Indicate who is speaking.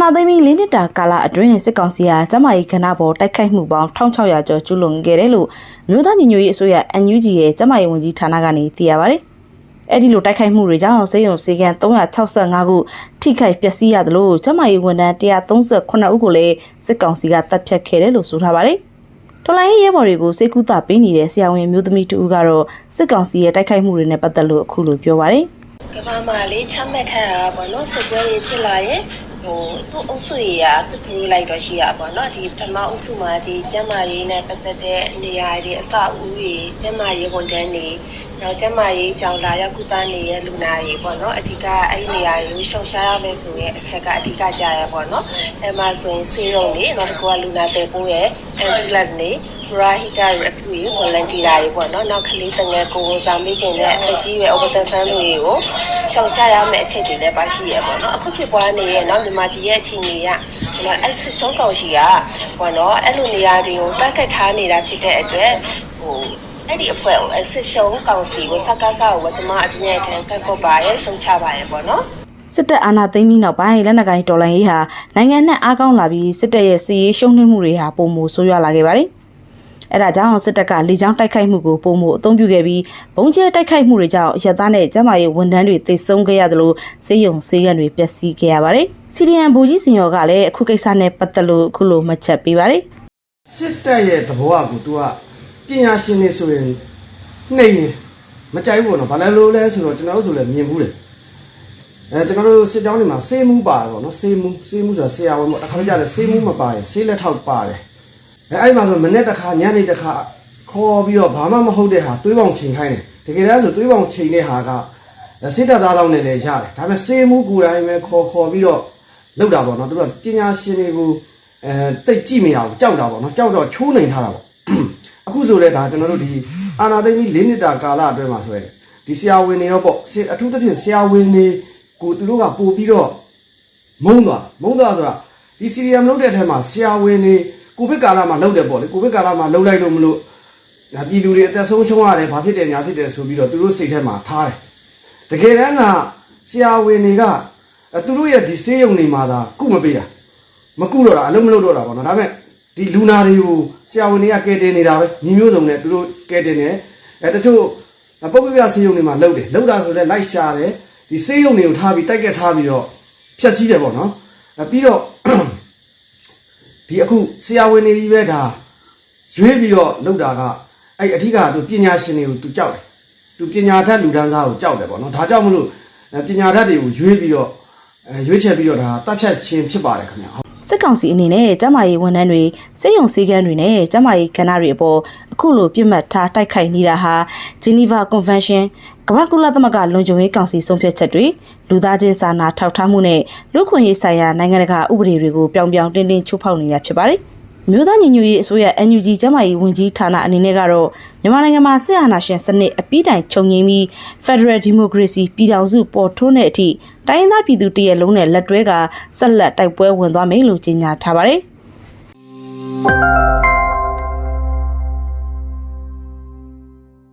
Speaker 1: နာသိမ်းပြီး၄နှစ်တာကာလအတွင်းစစ်ကောင်စီဟာကျန်းမာရေးကဏ္ဍပေါ်တိုက်ခိုက်မှုပေါင်း1600ကျော်ကျူးလွန်ခဲ့တယ်လို့မြို့သားညီညွတ်ရေးအစိုးရ NUG ရဲ့ကျန်းမာရေးဝန်ကြီးဌာနကနေသိရပါတယ်။အဲ့ဒီလိုတိုက်ခိုက်မှုတွေကြောင့်စေယုံစေကန်365ခုထိခိုက်ပျက်စီးရတယ်လို့ကျန်းမာရေးဝန်ထမ်း138ဦးကိုလည်းစစ်ကောင်စီကတပ်ဖြတ်ခဲ့တယ်လို့ဆိုထားပါတယ်။တော်လိုင်းရဲဘော်တွေကိုစေကူတာပေးနေတဲ့ဆရာဝန်မျိုးသမီးတူဦးကတော့စစ်ကောင်စီရဲ့တိုက်ခိုက်မှုတွေနဲ့ပတ်သက်လို့အခုလိုပြောပါတယ်။
Speaker 2: ကမ္ဘာမှာလေးချမှတ်ထားတာပေါ့နော်စစ်ပွဲတွေဖြစ်လာရင် ဟိုသူ့အုပ်စုတွေကသူ့ group လိုက်တော့ရှိရပါတော့ဒီပထမအုပ်စုမှာဒီကျန်းမာရေးနဲ့ပတ်သက်တဲ့နေရာတွေအစအဦးတွေကျန်းမာရေးဝန်ထမ်းတွေနောက်ကျန်းမာရေးကြောင့်လာရောက်ကုသနေတဲ့လူနာတွေပေါ့နော်အဓိကအဲ့ဒီနေရာတွေကိုရှောင်ရှားရမယ်ဆိုရင်အချက်ကအဓိကကြရပေါ့နော်အဲမှာဆိုရင်စေရုံတွေနောက်တစ်ခုကလူနာတဲ့ပိုးရဲ့ ambulance တွေ ရာဟီတာရပူရီ volunteer တွေပေါ့နော်နောက်ကလေးတငယ်ကိုကိုဆောင်မိခင်နဲ့အကြီးရွယ် over ဆန်းသူတွေကိုရှောင်ရှားရမယ့်အချက်တွေလည်းပါရှိရပေါ့နော်အခုဖြစ်ပွားနေရဲ့နော်မြန်မာပြည်ရဲ့အခြေအနေကကျွန်တော်အဲ့စစ်ရှုံးကောင်ရှိကပေါ့နော်အဲ့လိုနေရာတွေကိုတက်ကတ်ထားနေတာဖြစ်တဲ့အတွက်ဟိုအဲ့ဒီအဖွဲ့ကိုအစစ်ရှုံးကောင်စီကိုစကားစားကိုကျွန်မအပြည့်အထန်ကတ်ပုတ်ပါရဲ့ရှုံချပါရဲ့ပေါ့နော်
Speaker 1: စစ်တပ်အာဏာသိမ်းပြီးနောက်ပိုင်းလက်နက်ကိုင်တော်လှန်ရေးဟာနိုင်ငံနဲ့အားကောင်းလာပြီးစစ်တပ်ရဲ့စီးရေးရှုံးနှင်းမှုတွေဟာပုံမှုဆိုးရွားလာခဲ့ပါတယ်။ အဲဒါကြောင့်စစ်တပ်ကလေကြောင်းတိုက်ခိုက်မှုကိုပုံမှုအသုံးပြုခဲ့ပြီးဘုံကျဲတိုက်ခိုက်မှုတွေကြောင့်ရသားနဲ့ကျန်းမာရေးဝန်ထမ်းတွေတိတ်ဆုံးခဲ့ရသလိုစေယုံစေးရန်တွေပျက်စီးခဲ့ရပါတယ်။စီဒီအန်ဘူကြီးစင်ရော်ကလည်းအခုကိစ္စနဲ့ပတ်သက်လို့အခုလိုမှတ်ချက်ပေးပါတယ်။
Speaker 3: စစ်တပ်ရဲ့သဘောကကို तू ကပညာရှင်နေဆိုရင်နှိမ်နေမကြိုက်ဘူးပေါ့နော်ဘာလဲလို့လဲဆိုတော့ကျွန်တော်တို့ဆိုလည်းမြင်ဘူးတယ်အဲကျွန်တော်တို့စစ်ကြောင်းတွေမှာစေးမှုပါတယ်ပေါ့နော်စေးမှုစေးမှုဆိုတာဆရာဝန်ပေါ့အခါကျတော့စေးမှုမပါရင်စေးလက်ထောက်ပါတယ် အဲအဲ့ဒီမှာဆိုမနေ့တစ်ခါညနေတစ်ခါခေါ်ပြီးတော့ဘာမှမဟုတ်တဲ့ဟာတွေးပေါင်ချိန်ခိုင်းတယ်တကယ်တမ်းဆိုတွေးပေါင်ချိန်တဲ့ဟာကစစ်တပ်သားလောက်နဲ့လည်းရတယ်ဒါပေမဲ့စေးမှုကိုယ်တိုင်ပဲခေါ်ခေါ်ပြီးတော့လောက်တာပေါ့နော်သူကပညာရှင်တွေကိုအဲတိတ်ကြည့်မရဘူးကြောက်တာပေါ့နော်ကြောက်တော့ချိုးနေထားတာပေါ့အခုဆိုလဲဒါကျွန်တော်တို့ဒီအာနာသိမ့်ပြီး၄နှစ်တာကာလအတွင်းမှာဆိုရယ်ဒီဆရာဝန်တွေရောပေါ့ဆရာအထူးသဖြင့်ဆရာဝန်တွေကိုသူတို့ကပို့ပြီးတော့မုန်းသွားမုန်းသွားဆိုတာဒီစီရီယမ်လုပ်တဲ့အထက်မှာဆရာဝန်တွေ ကိုဗစ်ကာလမှာလုပ်တယ်ပေါ့လေကိုဗစ်ကာလမှာလုပ်လိုက်လို့မလို့ဒါပြည်သူတွေအသက်ဆုံးရှုံးရတယ်ဘာဖြစ်တယ်ညာဖြစ်တယ်ဆိုပြီးတော့သူတို့စိတ်ထဲမှာထားတယ်တကယ်တမ်းကဆရာဝန်တွေကအဲသူတို့ရဲ့ဒီဆေးရုံတွေမှာသာကုမပေးတာမကုတော့တာအလုံးမလုံးတော့တာပေါ့နော်ဒါပေမဲ့ဒီလူနာတွေကိုဆရာဝန်တွေကကဲတင်နေတာပဲညီမျိုးစုံနဲ့သူတို့ကဲတင်တယ်အဲတချို့ပုဂ္ဂလိကဆေးရုံတွေမှာလှုပ်တယ်လှုပ်တာဆိုတော့လိုက်ရှာတယ်ဒီဆေးရုံတွေကိုထားပြီးတိုက်ကက်ထားပြီးတော့ဖြတ်စည်းတယ်ပေါ့နော်အဲပြီးတော့ ဒီအခုဆရာဝန်တွေကြီးပဲဒါရွေးပြီးတော့လှုပ်တာကအဲ့အထက်ကသူပညာရှင်တွေကိုသူကြောက်တယ်သူပညာတတ်လူတန်းစားကိုကြောက်တယ်ပေါ့နော်ဒါကြောင့်မလို့အဲပညာတတ်တွေကိုရွေးပြီးတော့အဲရွေးချယ်ပြီးတော့ဒါတပ်ဖြတ်ခြင်းဖြစ်ပါတယ်ခင်ဗျာ
Speaker 1: စစ်ကောင်စီအနေနဲ့ကျန်းမာရေးဝန်ထမ်းတွေစေယုံစည်းကမ်းတွေနဲ့ကျန်းမာရေးကဏ္ဍတွေအပေါ်အခုလိုပြစ်မှတ်ထားတိုက်ခိုက်နေတာဟာ Geneva Convention ကမ္ဘာကုလသမဂ္ဂလုံခြုံရေးကောင်စီဆုံးဖြတ်ချက်တွေလူသားချင်းစာနာထောက်ထားမှုနဲ့လူ့ခွင့်ရေးဆိုင်ရာနိုင်ငံတကာဥပဒေတွေကိုပြောင်ပြောင်တင်းတင်းချိုးဖောက်နေတာဖြစ်ပါတယ်။မြို့သားညီညွတ်ရေးအစိုးရ NUG ကျန်းမာရေးဝန်ကြီးဌာနအနေနဲ့ကတော့မြန်မာနိုင်ငံမှာစစ်အာဏာရှင်စနစ်အပြီးတိုင်ချုပ်ငြိမ်းပြီး Federal Democracy ပြည်ထောင်စုပေါ်ထွန်းတဲ့အထိတိုင်းရင်းသားပြည်သူတရက်လုံးနဲ့လက်တွဲကဆက်လက်တိုက်ပွဲဝင်သွားမယ်လို့ကြေညာထားပါတယ်။